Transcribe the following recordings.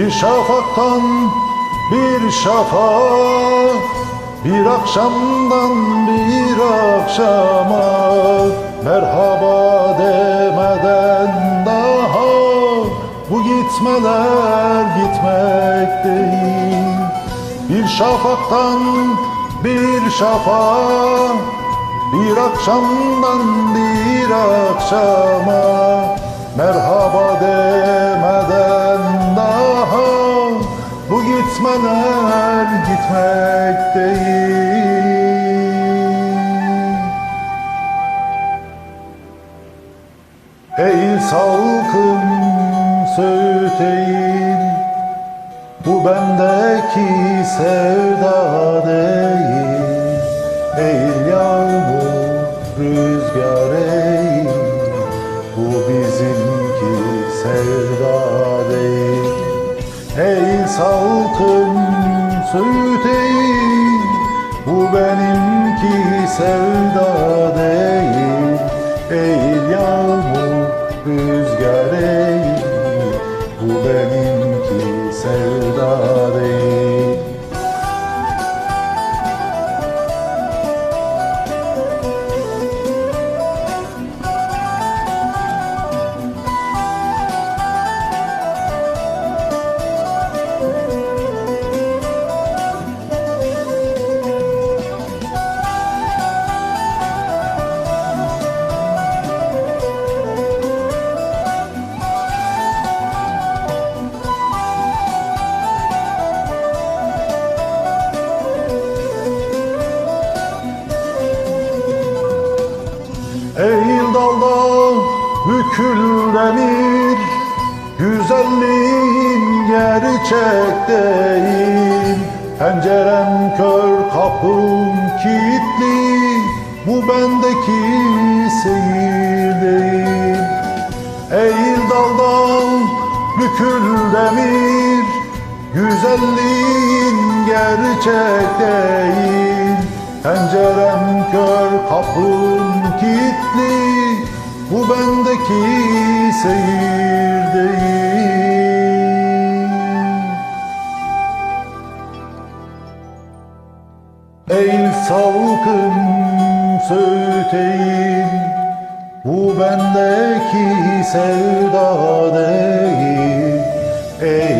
Bir şafaktan bir şafak Bir akşamdan bir akşama Merhaba demeden daha Bu gitmeler gitmek değil. Bir şafaktan bir şafak Bir akşamdan bir akşama gitmeler gitmek değil. Ey salkım söğüt Bu bendeki sevda değil salkım söğüt Bu benimki sevda değil. Eğil yağmur Eğil dalda bükül demir Güzelliğin gerçek değil. Pencerem kör kapım kilitli Bu bendeki seyir değil. Eğil daldan bükül demir Güzelliğin gerçek değil. Pencerem kör kapım seyir değil. Eğil salkım söğüt eğil Bu bendeki sevda değil. Eğil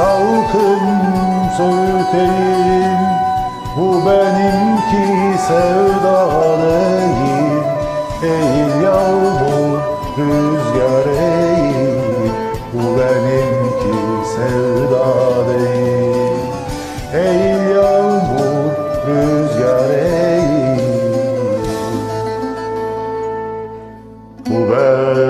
salkım soğuk Bu benimki sevda değil. Eğil yağmur rüzgar eğil Bu benimki sevda değil. Eğil yağmur rüzgar eğil. Bu ben